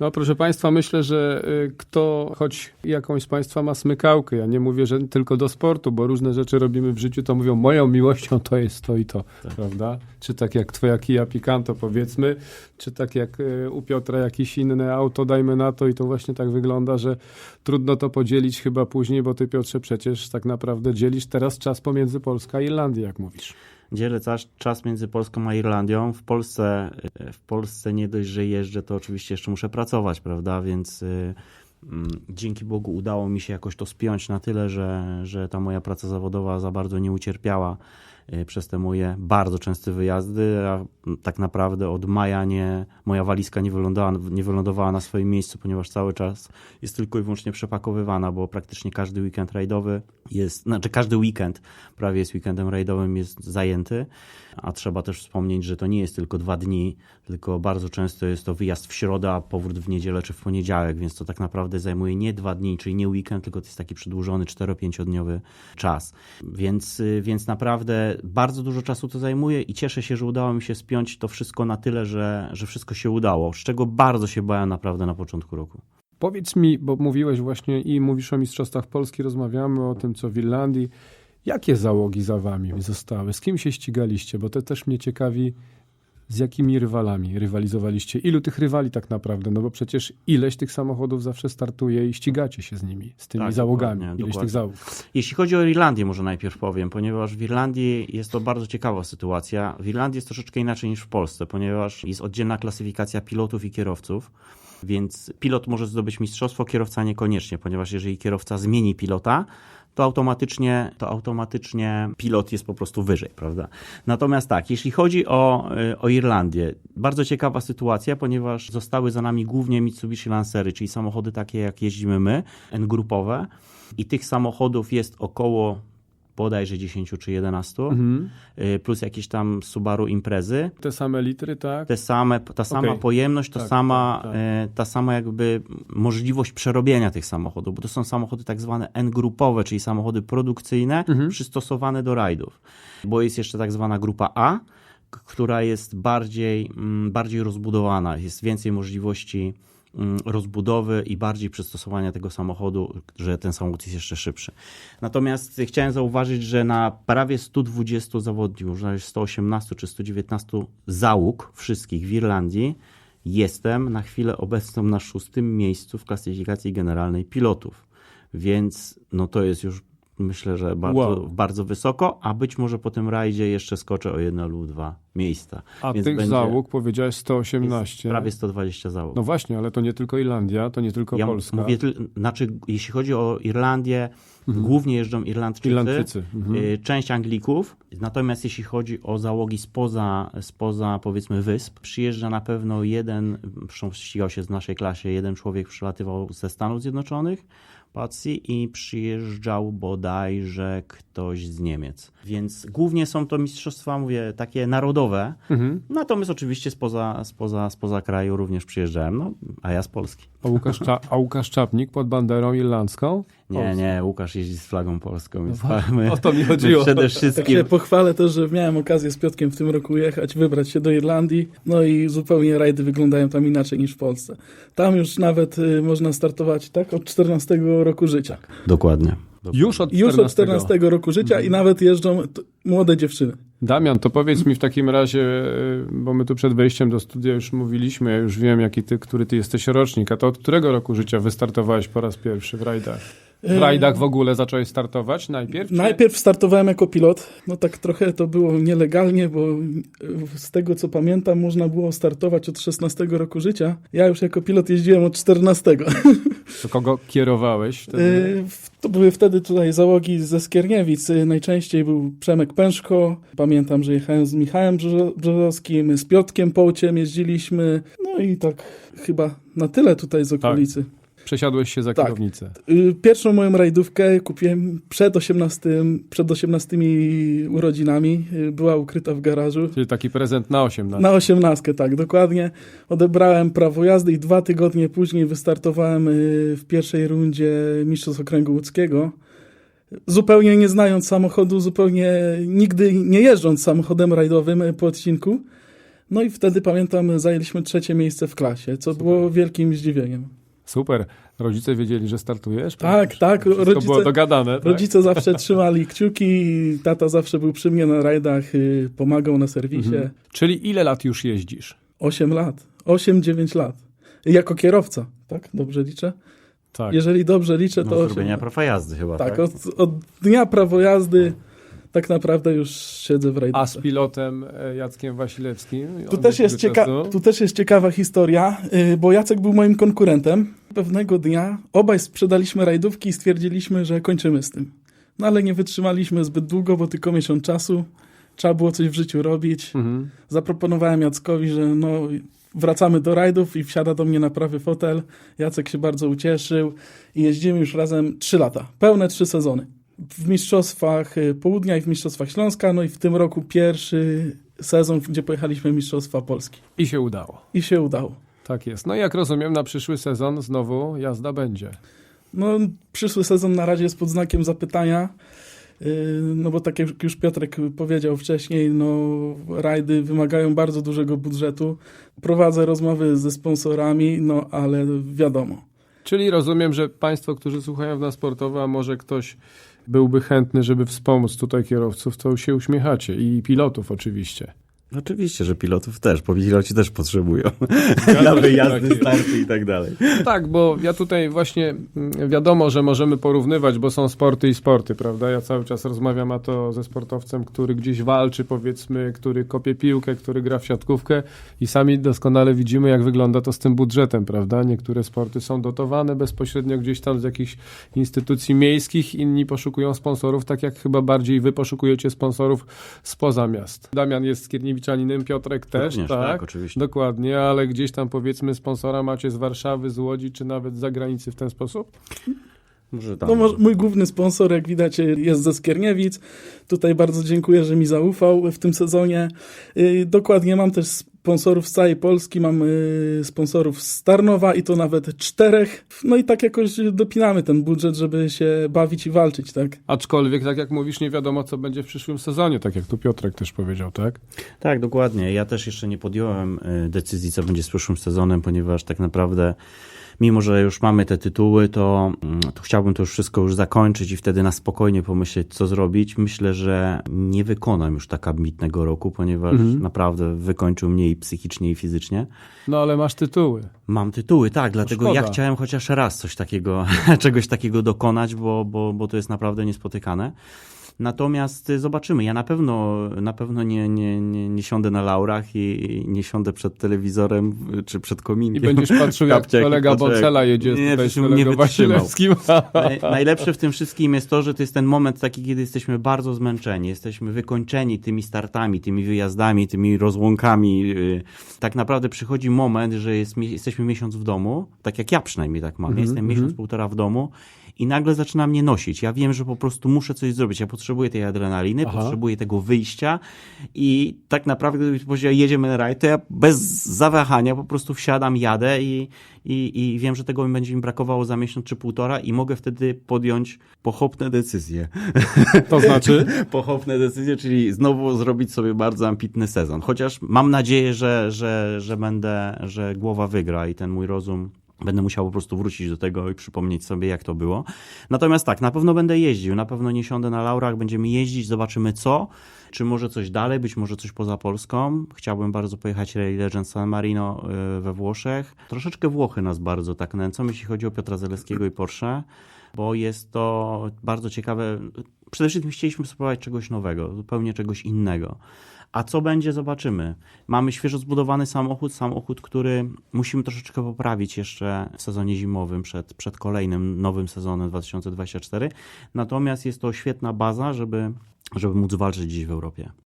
No proszę Państwa, myślę, że y, kto choć jakąś z Państwa ma smykałkę, ja nie mówię, że tylko do sportu, bo różne rzeczy robimy w życiu, to mówią moją miłością to jest to i to, prawda? Czy tak jak Twoja Kia Picanto powiedzmy, czy tak jak y, u Piotra jakieś inne auto, dajmy na to i to właśnie tak wygląda, że trudno to podzielić chyba później, bo Ty Piotrze przecież tak naprawdę dzielisz teraz czas pomiędzy Polską a Irlandią, jak mówisz. Dzielę czas, między Polską a Irlandią. W Polsce, w Polsce nie dość, że jeżdżę, to oczywiście jeszcze muszę pracować, prawda? Więc y, mm, dzięki Bogu udało mi się jakoś to spiąć na tyle, że, że ta moja praca zawodowa za bardzo nie ucierpiała przez te moje bardzo częste wyjazdy, a tak naprawdę od maja nie, moja walizka nie wylądowała, nie wylądowała na swoim miejscu, ponieważ cały czas jest tylko i wyłącznie przepakowywana, bo praktycznie każdy weekend rajdowy jest, znaczy każdy weekend prawie jest weekendem rajdowym, jest zajęty, a trzeba też wspomnieć, że to nie jest tylko dwa dni, tylko bardzo często jest to wyjazd w środę, a powrót w niedzielę czy w poniedziałek, więc to tak naprawdę zajmuje nie dwa dni, czyli nie weekend, tylko to jest taki przedłużony 4-5-dniowy czas. Więc, y, więc naprawdę bardzo dużo czasu to zajmuje i cieszę się, że udało mi się spiąć to wszystko na tyle, że, że wszystko się udało, z czego bardzo się bałem naprawdę na początku roku. Powiedz mi, bo mówiłeś właśnie i mówisz o Mistrzostwach Polski, rozmawiamy o tym, co w Irlandii. Jakie załogi za wami zostały? Z kim się ścigaliście? Bo to też mnie ciekawi, z jakimi rywalami rywalizowaliście? Ilu tych rywali tak naprawdę? No bo przecież ileś tych samochodów zawsze startuje i ścigacie się z nimi, z tymi Tak, załogami. dokładnie, Ileś dokładnie. tych załóg. Jeśli chodzi o Irlandię, może najpierw powiem, ponieważ w Irlandii jest to bardzo ciekawa sytuacja. W Irlandii jest troszeczkę inaczej niż w Polsce, ponieważ jest oddzielna klasyfikacja pilotów i kierowców. Więc pilot może zdobyć mistrzostwo, kierowca niekoniecznie, ponieważ jeżeli kierowca zmieni pilota, to automatycznie, to automatycznie pilot jest po prostu wyżej, prawda? Natomiast tak, jeśli chodzi o, y, o Irlandię, bardzo ciekawa sytuacja, ponieważ zostały za nami głównie Mitsubishi Lancery, czyli samochody takie jak jeździmy my, N-grupowe i tych samochodów jest około bodajże 10 czy 11, Mhm. y, plus jakieś tam Subaru Imprezy Te same litry, tak? te same, ta sama Okej. pojemność, ta, Tak, sama, tak, tak. e, ta sama jakby możliwość przerobienia tych samochodów, bo to są samochody tak zwane N-grupowe, czyli samochody produkcyjne Mhm. przystosowane do rajdów. Bo jest jeszcze tak zwana grupa A, która jest bardziej, mm, bardziej rozbudowana, jest więcej możliwości rozbudowy i bardziej przystosowania tego samochodu, że ten samochód jest jeszcze szybszy. Natomiast chciałem zauważyć, że na prawie 120 zawodników, może 118 czy 119 załóg wszystkich w Irlandii, jestem na chwilę obecną na szóstym miejscu w klasyfikacji generalnej pilotów. Więc no to jest już myślę, że bardzo, Wow. bardzo wysoko, a być może po tym rajdzie jeszcze skoczę o jedno lub dwa miejsca. A Więc tych będzie- załóg powiedziałeś jest 118. Prawie 120 załóg. No właśnie, ale to nie tylko Irlandia, to nie tylko Ja Polska. mówię, znaczy, jeśli chodzi o Irlandię, głównie jeżdżą Irlandczycy, Irlandczycy. Mhm. y, część Anglików. Natomiast jeśli chodzi o załogi spoza, spoza powiedzmy wysp, przyjeżdża na pewno jeden, zresztą ścigał się w naszej klasie, jeden człowiek przylatywał ze Stanów Zjednoczonych, Patsy, i przyjeżdżał bodajże ktoś z Niemiec. Więc głównie są to mistrzostwa, mówię, takie narodowe. Mhm. Natomiast oczywiście spoza, spoza, spoza kraju również przyjeżdżałem, no, a ja z Polski. A Łukasz, Cza- a Łukasz Czapnik pod banderą irlandzką? Nie, nie, Łukasz jeździ z flagą polską, więc my, o to mi chodziło. przede Tak się wszystkim... pochwalę też, że miałem okazję z Piotkiem w tym roku jechać, wybrać się do Irlandii, no i zupełnie rajdy wyglądają tam inaczej niż w Polsce. Tam już nawet y, można startować tak od 14 roku życia. Dokładnie. Już od 14. Już od 14 roku życia i nawet jeżdżą t- młode dziewczyny. Damian, to powiedz mi w takim razie, y, bo my tu przed wejściem do studia już mówiliśmy, ja już wiem, jaki ty, który ty jesteś rocznik, a to od którego roku życia wystartowałeś po raz pierwszy w rajdach? W E, rajdach w ogóle zacząłeś startować najpierw? czy- Najpierw startowałem jako pilot. No tak trochę to było nielegalnie, bo y, z tego co pamiętam, można było startować od 16 roku życia. Ja już jako pilot jeździłem od 14. To kogo kierowałeś wtedy? Y, w- To były wtedy tutaj załogi ze Skierniewic. Najczęściej był Przemek Pęszko. Pamiętam, że jechałem z Michałem Brzo- Brzozowskim, z Piotkiem Połciem jeździliśmy. No i tak chyba na tyle tutaj z okolicy. Przesiadłeś się za tak. kierownicę. Y, Pierwszą moją rajdówkę kupiłem przed 18, przed 18 urodzinami. Y, Była ukryta w garażu. Czyli taki prezent na 18. Na osiemnastkę, tak, dokładnie. Odebrałem prawo jazdy i dwa tygodnie później wystartowałem y, w pierwszej rundzie Mistrzostw Okręgu Łódzkiego. Zupełnie nie znając samochodu, zupełnie nigdy nie jeżdżąc samochodem rajdowym po odcinku. No i wtedy pamiętam, zajęliśmy trzecie miejsce w klasie, co było wielkim zdziwieniem. Super. Rodzice wiedzieli, że startujesz? Tak, tak, Wszystko rodzice- było dogadane, tak? Rodzice zawsze trzymali kciuki, tata zawsze był przy mnie na rajdach, y, pomagał na serwisie. Mhm. Czyli ile lat już jeździsz? 8 lat, 8-9 lat. Jako kierowca, tak? Dobrze liczę? Tak. Jeżeli dobrze liczę, No, to z 8 robienia lat. prawa jazdy chyba, tak? Tak, od, od dnia prawo jazdy tak naprawdę już siedzę w A rajdach. z pilotem e, Jackiem Wasilewskim? Tu też, jest cieka- tu też jest ciekawa historia, y, bo Jacek był moim konkurentem. Pewnego dnia obaj sprzedaliśmy rajdówki i stwierdziliśmy, że kończymy z tym. No ale nie wytrzymaliśmy zbyt długo, bo tylko miesiąc czasu. Trzeba było coś w życiu robić. Mhm. Zaproponowałem Jackowi, że no, wracamy do rajdów i wsiada do mnie na prawy fotel. Jacek się bardzo ucieszył i jeździmy już razem trzy lata. Pełne trzy sezony. W Mistrzostwach y, Południa i w Mistrzostwach Śląska, no i w tym roku pierwszy sezon, gdzie pojechaliśmy w Mistrzostwa Polski. I się udało. I się udało. Tak jest. No i jak rozumiem, na przyszły sezon znowu jazda będzie. No, przyszły sezon na razie jest pod znakiem zapytania. Yy, No bo tak jak już Piotrek powiedział wcześniej, no rajdy wymagają bardzo dużego budżetu. Prowadzę rozmowy ze sponsorami, no ale wiadomo. Czyli rozumiem, że Państwo, którzy słuchają nas sportowo, a może ktoś byłby chętny, żeby wspomóc tutaj kierowców, to się uśmiechacie. I pilotów oczywiście. Oczywiście, że pilotów też, bo piloci też potrzebują. Zgadza Na wyjazdy, tak starty i tak dalej. Tak, bo ja tutaj właśnie mm, wiadomo, że możemy porównywać, bo są sporty i sporty, prawda? Ja cały czas rozmawiam a to ze sportowcem, który gdzieś walczy, powiedzmy, który kopie piłkę, który gra w siatkówkę i sami doskonale widzimy, jak wygląda to z tym budżetem, prawda? Niektóre sporty są dotowane bezpośrednio gdzieś tam z jakichś instytucji miejskich, inni poszukują sponsorów, tak jak chyba bardziej wy poszukujecie sponsorów spoza miast. Damian jest skierniewiczaninem, Piotrek też, Również, tak? tak, oczywiście. Dokładnie, ale gdzieś tam powiedzmy sponsora macie z Warszawy, z Łodzi, czy nawet z zagranicy w ten sposób? Może tam. No, może- mój główny sponsor, jak widać, jest ze Skierniewic. Tutaj bardzo dziękuję, że mi zaufał w tym sezonie. Yy, Dokładnie, mam też sponsorów z całej Polski, mam yy, sponsorów z Tarnowa i to nawet czterech. No i tak jakoś dopinamy ten budżet, żeby się bawić i walczyć, tak? Aczkolwiek, tak jak mówisz, nie wiadomo, co będzie w przyszłym sezonie, tak jak tu Piotrek też powiedział, tak? Tak, dokładnie. Ja też jeszcze nie podjąłem y, decyzji, co będzie z przyszłym sezonem, ponieważ tak naprawdę, mimo że już mamy te tytuły, to, mm, to chciałbym to już wszystko już zakończyć i wtedy na spokojnie pomyśleć, co zrobić. Myślę, że nie wykonam już tak ambitnego roku, ponieważ Mhm. naprawdę wykończył mnie i psychicznie, i fizycznie. No ale masz tytuły. Mam tytuły, tak, dlatego szkoda. ja chciałem chociaż raz coś takiego, czegoś takiego dokonać, bo, bo, bo to jest naprawdę niespotykane. Natomiast y, zobaczymy. Ja na pewno, na pewno nie, nie, nie, nie siądę na laurach i i nie siądę przed telewizorem y, czy przed I kominkiem. będziesz patrzył, jak Kapciach i kolega jak- Boncela jedzie Nie, tutaj z nie. Wasilewskim. Naj, najlepsze w tym wszystkim jest to, że to jest ten moment taki, kiedy jesteśmy bardzo zmęczeni, jesteśmy wykończeni tymi startami, tymi wyjazdami, tymi rozłąkami. Yy, Tak naprawdę przychodzi moment, że jest, jesteśmy miesiąc w domu, tak jak ja przynajmniej tak mam. Mhm, Jestem miesiąc, półtora w domu i nagle zaczyna mnie nosić. Ja wiem, że po prostu muszę coś zrobić. Ja potrzebuję tej adrenaliny, Aha. potrzebuję tego wyjścia i tak naprawdę, gdybyś powiedział, jedziemy na rajd, to ja bez zawahania po prostu wsiadam, jadę i, i, i wiem, że tego będzie mi brakowało za miesiąc czy półtora i mogę wtedy podjąć pochopne decyzje. To znaczy? pochopne decyzje, czyli znowu zrobić sobie bardzo ambitny sezon. Chociaż mam nadzieję, że, że, że będę, że głowa wygra i ten mój rozum Będę musiał po prostu wrócić do tego i przypomnieć sobie, jak to było. Natomiast tak, na pewno będę jeździł, na pewno nie siądę na laurach, będziemy jeździć, zobaczymy co, czy może coś dalej, być może coś poza Polską. Chciałbym bardzo pojechać Rally Legend San Marino y, we Włoszech. Troszeczkę Włochy nas bardzo tak nęcą, jeśli chodzi o Piotra Zaleskiego i Porsche, bo jest to bardzo ciekawe. Przede wszystkim chcieliśmy spróbować czegoś nowego, zupełnie czegoś innego. A co będzie, zobaczymy. Mamy świeżo zbudowany samochód, samochód, który musimy troszeczkę poprawić jeszcze w sezonie zimowym, przed, przed kolejnym nowym sezonem 2024. Natomiast jest to świetna baza, żeby, żeby móc walczyć dziś w Europie.